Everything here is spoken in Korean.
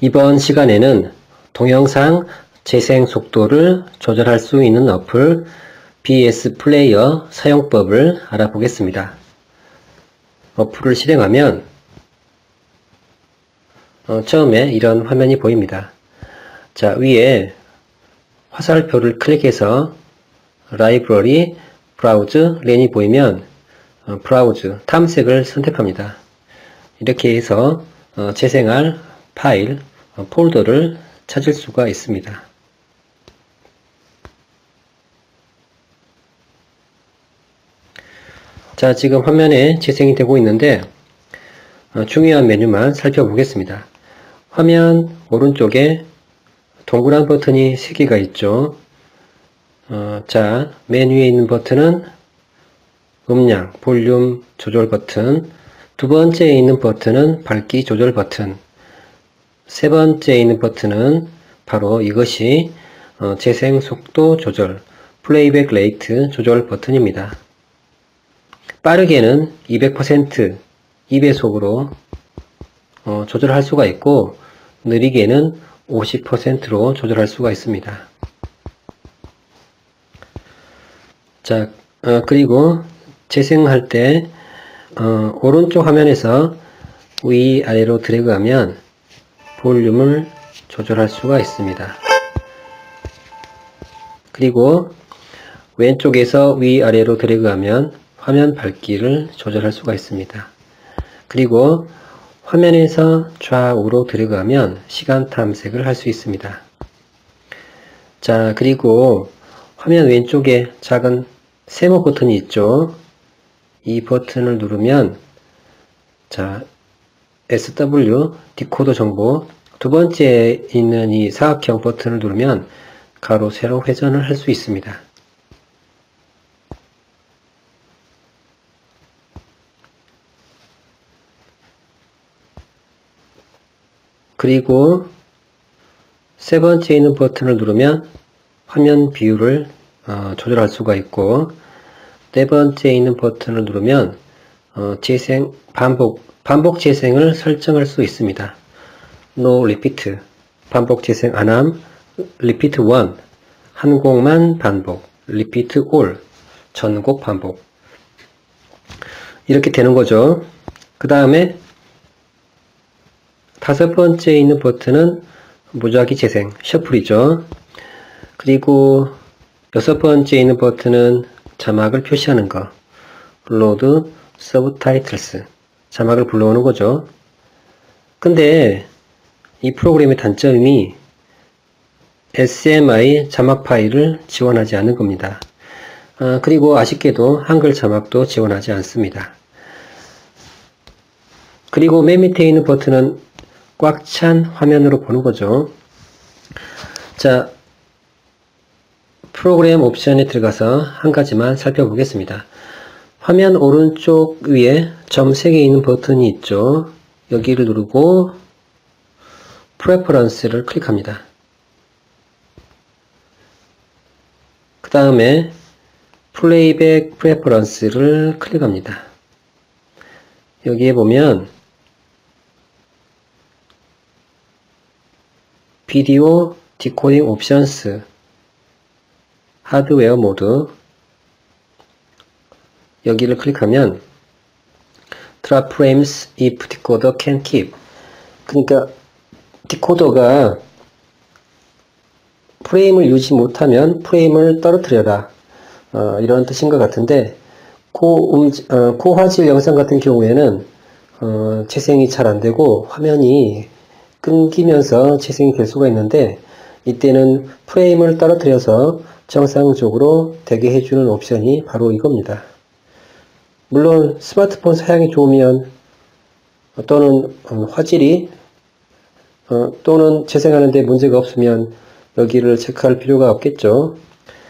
이번 시간에는 동영상 재생 속도를 조절할 수 있는 어플 BS 플레이어 사용법을 알아보겠습니다. 어플을 실행하면 어, 처음에 이런 화면이 보입니다. 자 위에 화살표를 클릭해서 라이브러리 브라우즈 랜이 보이면 어, 브라우즈 탐색을 선택합니다. 이렇게 해서 어, 재생할 파일 어, 폴더를 찾을 수가 있습니다. 자 지금 화면에 재생이 되고 있는데 어, 중요한 메뉴만 살펴보겠습니다. 화면 오른쪽에 동그란 버튼이 3개가 있죠. 어, 자, 맨 위에 있는 버튼은 음량, 볼륨 조절 버튼, 두 번째에 있는 버튼은 밝기 조절 버튼, 세 번째에 있는 버튼은 바로 이것이 어, 재생 속도 조절, 플레이백 레이트 조절 버튼입니다. 빠르게는 200% 2배속으로 어, 조절할 수가 있고 느리게는 50%로 조절할 수가 있습니다. 자, 어, 그리고 재생할 때 어, 오른쪽 화면에서 위아래로 드래그하면 볼륨을 조절할 수가 있습니다. 그리고 왼쪽에서 위아래로 드래그하면 화면 밝기를 조절할 수가 있습니다. 그리고 화면에서 좌우로 드래그하면 시간 탐색을 할 수 있습니다. 자, 그리고 화면 왼쪽에 작은 세모 버튼이 있죠. 이 버튼을 누르면 자, SW 디코더 정보 두 번째에 있는 이 사각형 버튼을 누르면 가로 세로 회전을 할 수 있습니다. 그리고 세 번째 있는 버튼을 누르면 화면 비율을 어, 조절할 수가 있고 네 번째 있는 버튼을 누르면 어, 재생 반복 반복 재생을 설정할 수 있습니다. No repeat. 반복 재생 안함. Repeat one. 한 곡만 반복. Repeat all. 전곡 반복. 이렇게 되는 거죠. 그 다음에 다섯 번째 있는 버튼은 무작위 재생, 셔플이죠. 그리고 여섯 번째 있는 버튼은 자막을 표시하는 거, load subtitles, 자막을 불러오는 거죠. 근데 이 프로그램의 단점이 SMI 자막 파일을 지원하지 않는 겁니다. 아, 그리고 아쉽게도 한글 자막도 지원하지 않습니다. 그리고 맨 밑에 있는 버튼은 꽉 찬 화면으로 보는 거죠. 자, 프로그램 옵션에 들어가서 한 가지만 살펴보겠습니다. 화면 오른쪽 위에 점 3개 있는 버튼이 있죠. 여기를 누르고 프레퍼런스를 클릭합니다. 그 다음에 플레이백 프레퍼런스를 클릭합니다. 여기에 보면 비디오 디코딩 옵션스 하드웨어 모드 여기를 클릭하면 drop frames if decoder can keep 그러니까 디코더가 프레임을 유지 못하면 프레임을 떨어뜨려라 어, 이런 뜻인 것 같은데 고, 음, 어, 고화질 영상 같은 경우에는 어, 재생이 잘 안되고 화면이 끊기면서 재생이 될 수가 있는데 이때는 프레임을 떨어뜨려서 정상적으로 되게 해주는 옵션이 바로 이겁니다. 물론 스마트폰 사양이 좋으면 또는 어, 화질이 어, 또는 재생하는데 문제가 없으면 여기를 체크할 필요가 없겠죠.